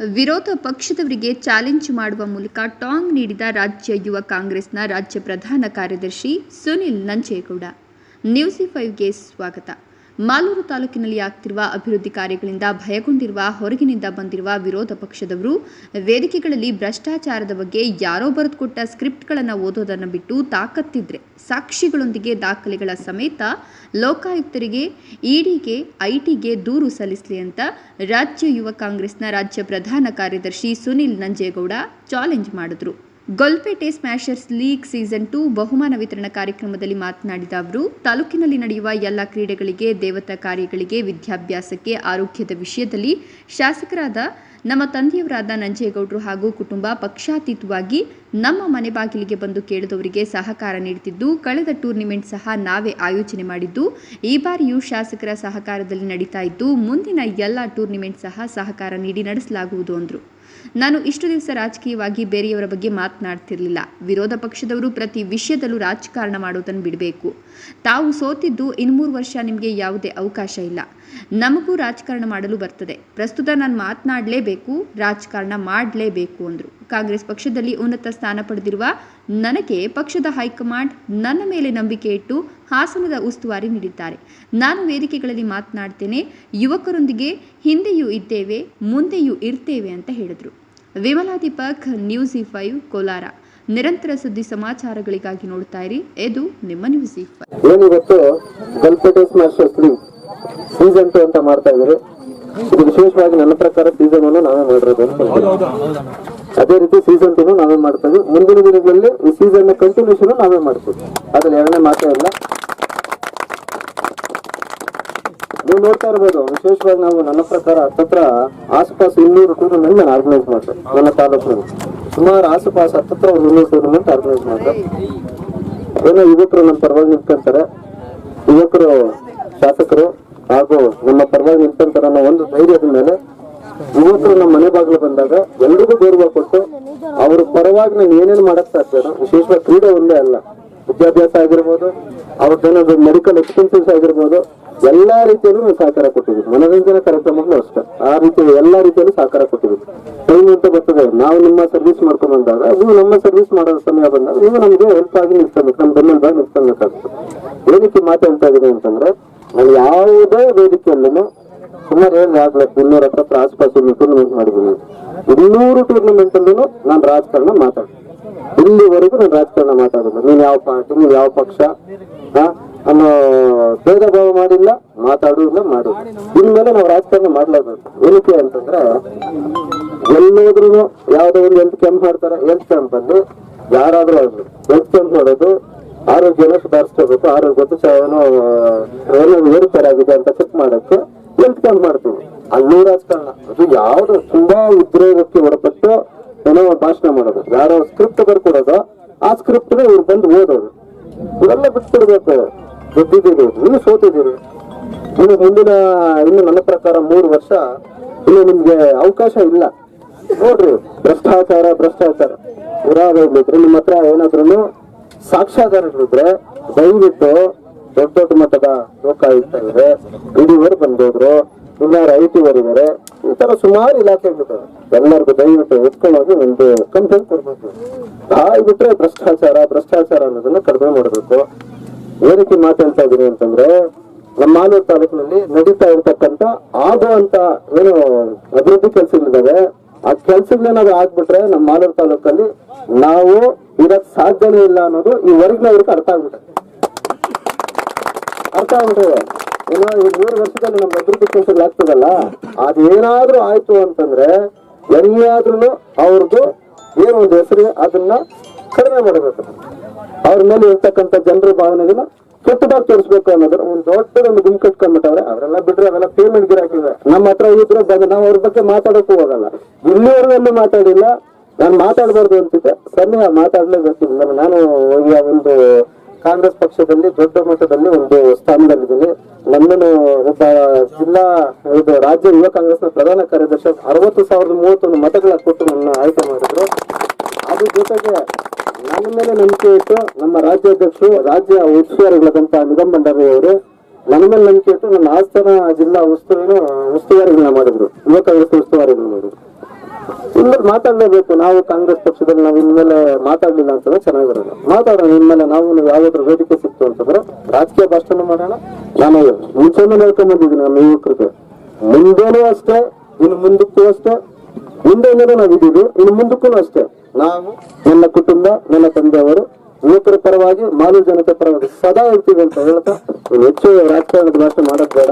ವಿರೋಧ ಪಕ್ಷದವರಿಗೆ ಚಾಲೆಂಜ್ ಮಾಡುವ ಮೂಲಕ ಟಾಂಗ್ ನೀಡಿದ ರಾಜ್ಯ ಯುವ ಕಾಂಗ್ರೆಸ್ನ ರಾಜ್ಯ ಪ್ರಧಾನ ಕಾರ್ಯದರ್ಶಿ ಸುನಿಲ್ ನಂಜೇಗೌಡ. ನ್ಯೂಸಿ ಫೈವ್ಗೆ ಸ್ವಾಗತ. ಮಾಲೂರು ತಾಲೂಕಿನಲ್ಲಿ ಆಗ್ತಿರುವ ಅಭಿವೃದ್ಧಿ ಕಾರ್ಯಗಳಿಂದ ಭಯಗೊಂಡಿರುವ, ಹೊರಗಿನಿಂದ ಬಂದಿರುವ ವಿರೋಧ ಪಕ್ಷದವರು, ವೇದಿಕೆಗಳಲ್ಲಿ ಭ್ರಷ್ಟಾಚಾರದ ಬಗ್ಗೆ ಯಾರೋ ಬರೆದುಕೊಟ್ಟ ಸ್ಕ್ರಿಪ್ಟ್ಗಳನ್ನು ಓದೋದನ್ನು ಬಿಟ್ಟು ತಾಕತ್ತಿದ್ರೆ ಸಾಕ್ಷಿಗಳೊಂದಿಗೆ ದಾಖಲೆಗಳ ಸಮೇತ ಲೋಕಾಯುಕ್ತರಿಗೆ, ಇಡಿಗೆ, ಐಟಿಗೆ ದೂರು ಸಲ್ಲಿಸಲಿ ಅಂತ ರಾಜ್ಯ ಯುವ ಕಾಂಗ್ರೆಸ್ನ ರಾಜ್ಯ ಪ್ರಧಾನ ಕಾರ್ಯದರ್ಶಿ ಸುನಿಲ್ ನಂಜೇಗೌಡ ಚಾಲೆಂಜ್ ಮಾಡಿದ್ರು. Golpete smashers league season two ಬಹುಮಾನ ವಿತರಣಾ ಕಾರ್ಯಕ್ರಮದಲ್ಲಿ ಮಾತನಾಡಿದ ಅವರು, ತಾಲೂಕಿನಲ್ಲಿ ನಡೆಯುವ ಎಲ್ಲ ಕ್ರೀಡೆಗಳಿಗೆ, ದೇವತಾ ಕಾರ್ಯಗಳಿಗೆ, ವಿದ್ಯಾಭ್ಯಾಸಕ್ಕೆ ಆರೋಗ್ಯದ ವಿಷಯದಲ್ಲಿ ಶಾಸಕರಾದ ನಮ್ಮ ತಂದೆಯವರಾದ ನಂಜೇಗೌಡರು ಹಾಗೂ ಕುಟುಂಬ ಪಕ್ಷಾತೀತವಾಗಿ ನಮ್ಮ ಮನೆ ಬಾಗಿಲಿಗೆ ಬಂದು ಕೇಳಿದವರಿಗೆ ಸಹಕಾರ ನೀಡುತ್ತಿದ್ದು, ಕಳೆದ ಟೂರ್ನಿಮೆಂಟ್ ಸಹ ನಾವೇ ಆಯೋಜನೆ ಮಾಡಿದ್ದು, ಈ ಬಾರಿಯೂ ಶಾಸಕರ ಸಹಕಾರದಲ್ಲಿ ನಡೀತಾ ಇದ್ದು, ಮುಂದಿನ ಎಲ್ಲ ಟೂರ್ನಿಮೆಂಟ್ ಸಹ ಸಹಕಾರ ನೀಡಿ ನಡೆಸಲಾಗುವುದು, ಅಂದರು. ನಾನು ಇಷ್ಟು ದಿವಸ ರಾಜಕೀಯವಾಗಿ ಬೇರೆಯವರ ಬಗ್ಗೆ ಮಾತನಾಡ್ತಿರ್ಲಿಲ್ಲ. ವಿರೋಧ ಪಕ್ಷದವರು ಪ್ರತಿ ವಿಷಯದಲ್ಲೂ ರಾಜಕಾರಣ ಮಾಡೋದನ್ನು ಬಿಡಬೇಕು. ತಾವು ಸೋತಿದ್ದು ಇನ್ಮೂರು ವರ್ಷ ನಿಮಗೆ ಯಾವುದೇ ಅವಕಾಶ ಇಲ್ಲ. ನಮಗೂ ರಾಜಕಾರಣ ಮಾಡಲು ಬರ್ತದೆ. ಪ್ರಸ್ತುತ ನಾನು ಮಾತನಾಡಲೇಬೇಕು, ರಾಜಕಾರಣ ಮಾಡಲೇಬೇಕು ಅಂದರು. ಕಾಂಗ್ರೆಸ್ ಪಕ್ಷದಲ್ಲಿ ಉನ್ನತ ಸ್ಥಾನ ಪಡೆದಿರುವ ನನಗೆ ಪಕ್ಷದ ಹೈಕಮಾಂಡ್ ನನ್ನ ಮೇಲೆ ನಂಬಿಕೆ ಇಟ್ಟು ಹಾಸನದ ಉಸ್ತುವಾರಿ ನೀಡಿದ್ದಾರೆ. ನಾನು ವೇದಿಕೆಗಳಲ್ಲಿ ಮಾತನಾಡ್ತೇನೆ, ಯುವಕರೊಂದಿಗೆ ಹಿಂದೆಯೂ ಇದ್ದೇವೆ, ಮುಂದೆಯೂ ಇರ್ತೇವೆ ಅಂತ ಹೇಳಿದರು. Vimala Deepak news E five, Kolar. ನಿರಂತರ ಸುದ್ದಿ ಸಮಾಚಾರಗಳಿಗಾಗಿ ನೋಡ್ತಾ ಇರಿ. ಇದು ನಿಮ್ಮ ನ್ಯೂಸ್ ಇ ಫೈವ್ ಏನಿವತ್ತು Galpete smashers league season two ಅಂತ ಮಾಡ್ತಾ ಇದ್ದಾರೆ. ಇದು ವಿಶೇಷವಾಗಿ ನನ್ನ ಪ್ರಕಾರ ಸೀಸನ್ ಅನ್ನು ನಾವೇ ಮಾಡಿರೋದು ಅಂತ ಅದೇ ರೀತಿ ಸೀಸನ್ ಟು ನಾವೇ ಮಾಡ್ತಾ ಇದ್ವಿ ಮುಂದಿನ ದಿನಗಳಲ್ಲಿ ಈ ಸೀಸನ್ ಕಂಟಿನ್ಯೂಷನ್ ನಾವೇ ಮಾಡ್ತೀವಿ. ಅದ್ರಲ್ಲಿ ಎರಡನೇ ಮಾತೇ ಇಲ್ಲ. ನೀವು ನೋಡ್ತಾ ಇರ್ಬೋದು ವಿಶೇಷವಾಗಿ ನಾವು ನನ್ನ ಪ್ರಕಾರ ಹತ್ತತ್ರ ಆಸುಪಾಸು ಇನ್ನೂರು ಟೂರ್ನಮೆಂಟ್ ನಾನು ಆರ್ಗನೈಸ್ ಮಾಡ್ತೇವೆ ನನ್ನ ತಾಲೂಕಿನಲ್ಲಿ. ಸುಮಾರು ಆಸುಪಾಸು ಹತ್ತತ್ರ ಒಂದು ಇನ್ನೂರು ಟೂರ್ನಮೆಂಟ್ ಆರ್ಗನೈಸ್ ಮಾಡ್ತಾರೆ ಏನೋ ಯುವಕರು ನಮ್ಮ ಪರವಾಗಿ ನಿಂತ್ಕೊಂತಾರೆ. ಯುವಕರು ಶಾಸಕರು ಹಾಗೂ ನಮ್ಮ ಪರವಾಗಿ ನಿಂತಂತ ಒಂದು ಧೈರ್ಯದ ಮೇಲೆ ಯುವಕರು ನಮ್ಮ ಮನೆ ಬಾಗಿಲು ಬಂದಾಗ ಎಲ್ರಿಗೂ ಗೌರವ ಕೊಟ್ಟು ಅವ್ರ ಪರವಾಗಿ ನಾನು ಏನೇನು ಮಾಡಕ್ ಸಾಧ್ಯನೋ ವಿಶೇಷವಾಗಿ ಕ್ರೀಡೆ ಒಂದೇ ಅಲ್ಲ. ವಿದ್ಯಾಭ್ಯಾಸ ಆಗಿರ್ಬೋದು, ಅವ್ರದ್ದೇನಾದ್ರು ಮೆಡಿಕಲ್ ಎಕ್ಸ್ಪೆನ್ಸಸ್ ಆಗಿರ್ಬೋದು, ಎಲ್ಲಾ ರೀತಿಯಲ್ಲೂ ನಾವು ಸಹಕಾರ ಕೊಟ್ಟಿದ್ವಿ ಮನೋರಂಜನಾ ಕಾರ್ಯಕ್ರಮಗಳು ಅಷ್ಟೇ. ಆ ರೀತಿ ಎಲ್ಲಾ ರೀತಿಯಲ್ಲೂ ಸಹಕಾರ ಕೊಟ್ಟಿದ್ವಿ ಟೈಮ್ ಅಂತ ಬರ್ತದೆ, ನಾವು ನಿಮ್ಮ ಸರ್ವಿಸ್ ಮಾಡ್ಕೊಂಡು ಬಂದಾಗ, ನೀವು ನಮ್ಮ ಸರ್ವಿಸ್ ಮಾಡೋ ಸಮಯ ಬಂದಾಗ, ನೀವು ನಮಗೆ ಹೆಲ್ಪ್ ಆಗಿ ನಿಲ್ಸ್ಕೊಬೇಕು ನಮ್ಮ ಬೆನ್ನಲ್ಲಿ ಬಾಗಿ ನಿಲ್ಸ್ಕೊಬೇಕಾಗ್ತದೆ ಏನಕ್ಕೆ ಮಾತಾಡ್ತಾ ಇದೆ ಅಂತಂದ್ರೆ ನಾನು ಯಾವುದೇ ವೇದಿಕೆಯಲ್ಲೂ ಸುಮಾರು ಏನು ಆಗ್ಬೇಕು ಇನ್ನೂರ ಹತ್ರ ಆಸ್ಪಾಸ್ ಟೂರ್ನಮೆಂಟ್ ಮಾಡಿದ್ದೀನಿ. ಇನ್ನೂರು ಟೂರ್ನಮೆಂಟ್ ಅಲ್ಲೂ ನಾನು ರಾಜಕಾರಣ ಮಾತಾಡ್ತೀನಿ. ಇಲ್ಲಿವರೆಗೂ ನಾನು ರಾಜಕಾರಣ ಮಾತಾಡೋದು ನೀನು ಯಾವ ಪಾರ್ಟಿ ನೀವು ಯಾವ ಪಕ್ಷ? ಅನ್ನೋ ಭೇದ ಭಾವ ಮಾಡಿಲ್ಲ, ಮಾತಾಡುವುದಿಲ್ಲ ಮಾಡು ಇನ್ಮೇಲೆ ನಾವು ರಾಜಕಾರಣ ಮಾಡ್ಲೇಬೇಕು ಏನಕ್ಕೆ ಅಂತಂದ್ರೆ ಎಲ್ಲೋದ್ರೂ ಯಾವ್ದೋ ಒಂದು ಹೆಲ್ತ್ ಕ್ಯಾಂಪ್ ಮಾಡ್ತಾರೆ. ಹೆಲ್ತ್ ಕ್ಯಾಂಪ್ ಅಲ್ಲಿ ಯಾರಾದ್ರೂ ಆಗ್ಲಿ ಹೆಲ್ತ್ ಕ್ಯಾಂಪ್ ಮಾಡೋದು ಆರೋಗ್ಯನ ಸುಧಾರಿಸ್ಕೋಬೇಕು. ಆರೋಗ್ಯ ಗೊತ್ತು ಸ- ಏನೋ ಏರುಪೇರಾಗಿದೆ ಅಂತ ಚೆಕ್ ಮಾಡಕ್ಕೆ ಹೆಲ್ತ್ ಕ್ಯಾಂಪ್ ಮಾಡ್ತೀವಿ. ಅಲ್ಲೂ ರಾಜಕಾರಣ ಅದು ಯಾವ್ದು ತುಂಬಾ ಉದ್ರೇಗಕ್ಕೆ ಒಳಪಟ್ಟು ಏನೋ ಭಾಷಣ ಮಾಡೋದು. ಯಾರೋ ಸ್ಕ್ರಿಪ್ಟ್ ಬರ್ಕೊಡೋದು ಆ ಸ್ಕ್ರಿಪ್ಟ್ ಇವ್ರು ಬಂದು ಓದೋದು. ಇವೆಲ್ಲ ಬಿಟ್ಬಿಡ್ಬೇಕು. ಗೆದ್ದಿದ್ದೀರಿ ನೀವು ಸೋತಿದ್ದೀರಿ. ಇನ್ನು ಮುಂದಿನ, ಇನ್ನು ನನ್ನ ಪ್ರಕಾರ ಮೂರು ವರ್ಷ ಇನ್ನು ನಿಮ್ಗೆ ಅವಕಾಶ ಇಲ್ಲ. ನೋಡ್ರಿ, ಭ್ರಷ್ಟಾಚಾರ ಭ್ರಷ್ಟಾಚಾರ. ಇರಾಗಿದ್ರೆ ನಿಮ್ಮ ಹತ್ರ ಏನಾದ್ರು ಸಾಕ್ಷ್ಯಾಧಾರಗಳಿದ್ರೆ ದಯವಿಟ್ಟು ದೊಡ್ಡ ದೊಡ್ಡ ಮಟ್ಟದ ಲೋಕಾಯುಕ್ತರಿದೆ ಇಡಿವರು ಬಂದೋದ್ರು ಇನ್ನಾರು ಐ ಟಿ ಇದಾರೆ ಈ ತರ ಸುಮಾರು ಇಲಾಖೆಗಳಿದ್ದಾವೆ. ಎಲ್ಲರಿಗೂ ದಯವಿಟ್ಟು ಎತ್ಕೊಂಡೋಗಿ ಒಂದು ಕಂಪ್ಲೇಂಟ್ ಕೊಡ್ಬೇಕು. ಬಿಟ್ರೆ ಭ್ರಷ್ಟಾಚಾರ ಭ್ರಷ್ಟಾಚಾರ ಅನ್ನೋದನ್ನ ಕಡಿಮೆ ಮಾಡಬೇಕು. ಏನಕ್ಕೆ ಮಾತಾಡ್ತಾ ಇದ್ದೀನಿ ಅಂತಂದ್ರೆ, ನಮ್ಮ ಮಾಲೂರು ತಾಲೂಕಿನಲ್ಲಿ ನಡೀತಾ ಇರ್ತಕ್ಕಂತ ಆಗುವಂತ ಏನು ಅಭಿವೃದ್ಧಿ ಕೆಲಸಗಳಿದ್ದಾವೆ, ಆ ಕೆಲಸಗಳೇನಾದ್ರು ಆಗ್ಬಿಟ್ರೆ ನಮ್ಮ ಮಾಲೂರು ತಾಲೂಕಲ್ಲಿ ನಾವು ಇರಕ್ ಸಾಧ್ಯನೇ ಇಲ್ಲ ಅನ್ನೋದು ಈ ವರ್ಗನವ್ರಿಗೆ ಅರ್ಥ ಆಗ್ಬಿಟ್ಟೆ. ಅರ್ಥ ಆಗ್ಬಿಟ್ಟಿದೆ. ಏನೋ ಈ ಮೂರು ವರ್ಷದಲ್ಲಿ ನಮ್ಮ ಅಭಿವೃದ್ಧಿ ಆಗ್ತದಲ್ಲ, ಅದೇನಾದ್ರೂ ಆಯ್ತು ಅಂತಂದ್ರೆ ಎಲ್ಲಿಯಾದ್ರೂ ಅವ್ರದ್ದು ಏನು ಒಂದು ಹೆಸರು ಅದನ್ನ ಕಡಿಮೆ ಮಾಡಬೇಕು. ಅವ್ರ ಮೇಲೆ ಇರ್ತಕ್ಕಂಥ ಜನರ ಭಾವನೆಗಳನ್ನ ಕೆಟ್ಟದಾಗಿ ತೋರಿಸ್ಬೇಕು ಅನ್ನೋದ್ರ ಒಂದು ದೊಡ್ಡ ಒಂದು ಗುಂಪು ಕಟ್ಕೊಂಡ್ಬಿಟ್ಟವ್ರೆ, ಅವರೆಲ್ಲ ಬಿಟ್ರೆ ಅವೆಲ್ಲ ಪೇಮೆಂಟ್ ಗಿರಾಕಿದೆ ನಮ್ಮ ಹತ್ರ ಇದ್ರೆ ಬಂದು ನಾವು ಅವ್ರ ಬಗ್ಗೆ ಮಾತಾಡಕ್ಕೂ ಹೋಗಲ್ಲ. ಇಲ್ಲಿವರೆಗೂ ಮಾತಾಡಿಲ್ಲ. ನಾನು ಮಾತಾಡಬಾರ್ದು ಅಂತಿದ್ದೆ. ಸಮಯ ಮಾತಾಡಲೇಬೇಕು. ನಾನು- ಈಗ ಒಂದು ಕಾಂಗ್ರೆಸ್ ಪಕ್ಷದಲ್ಲಿ, ದೊಡ್ಡ ಮಟ್ಟದಲ್ಲಿ ಒಂದು ಸ್ಥಾನದಲ್ಲಿದ್ದೀನಿ. ನನ್ನನ್ನು ಒಬ್ಬ ಜಿಲ್ಲಾ ಇದು ರಾಜ್ಯ ಯುವ ಕಾಂಗ್ರೆಸ್ನ ಪ್ರಧಾನ ಕಾರ್ಯದರ್ಶಿ ಅರವತ್ತು ಸಾವಿರದ ಮೂವತ್ತೊಂದು ಮತಗಳ ಕೊಟ್ಟು ನನ್ನ ಆಯ್ಕೆ ಮಾಡಿದ್ರು. ಅದ್ರ ಜೊತೆಗೆ ನನ್ನ ಮೇಲೆ ನಂಬಿಕೆ ಇಟ್ಟು ನಮ್ಮ ರಾಜ್ಯಾಧ್ಯಕ್ಷರು, ರಾಜ್ಯ ಉಸ್ತುವಾರಿಗಳಾದಂತಹ ನಿಗಮ್ ಭಂಡಾರಿ ಅವರು ನನ್ನ ಮೇಲೆ ನಂಬಿಕೆ ಇಟ್ಟು ನನ್ನ ಆಸ್ಥಾನ ಜಿಲ್ಲಾ ಉಸ್ತುವಾರಿ ಉಸ್ತುವಾರಿಗಳನ್ನ ಮಾಡಿದ್ರು. ಯುವ ಕಾಂಗ್ರೆಸ್ ಉಸ್ತುವಾರಿಗಳನ್ನ ಮಾಡಿದ್ರು. ಇನ್ಮೇಲೆ ಮಾತಾಡ್ಲೇಬೇಕು. ನಾವು ಕಾಂಗ್ರೆಸ್ ಪಕ್ಷದಲ್ಲಿ ನಾವು ಇನ್ಮೇಲೆ ಮಾತಾಡ್ಲಿಲ್ಲ ಅಂತಂದ್ರೆ ಚೆನ್ನಾಗಿರೋದು ಮಾತಾಡೋಣ, ಇನ್ಮೇಲೆ ನಾವು ಯಾವ್ದಾದ್ರು ವೇದಿಕೆ ಸಿಕ್ತು ಅಂತಂದ್ರೆ ರಾಜಕೀಯ ಭಾಷಣ ಮಾಡೋಣ. ನಾನು ಮುಂಚೆನೂ ಹೇಳ್ಕೊಂಡ್ಬಂದಿದ್ದೀನಿ ನಮ್ಮ ಯುವಕರಿಗೆ. ಮುಂದೇನೂ ಅಷ್ಟೇ, ಇನ್ನು ಮುಂದಕ್ಕೂ ಅಷ್ಟೇ ಮುಂದೆಯಿಂದಲೂ ನಾವಿದ್ದೀವಿ ಇನ್ನು ಮುಂದಕ್ಕೂ ಅಷ್ಟೇ. ನಾವು, ನನ್ನ ಕುಟುಂಬ, ನನ್ನ ತಂದೆಯವರು, ಯುವಕರ ಪರವಾಗಿ ಮಾನವ ಜನತೆ ಪರವಾಗಿ ಸದಾ ಇರ್ತೀವಿ ಅಂತ ಹೇಳ್ತಾ ಹೆಚ್ಚು ರಾಜಕಾರಣದ ಭಾಷೆ ಮಾಡೋದು ಬೇಡ.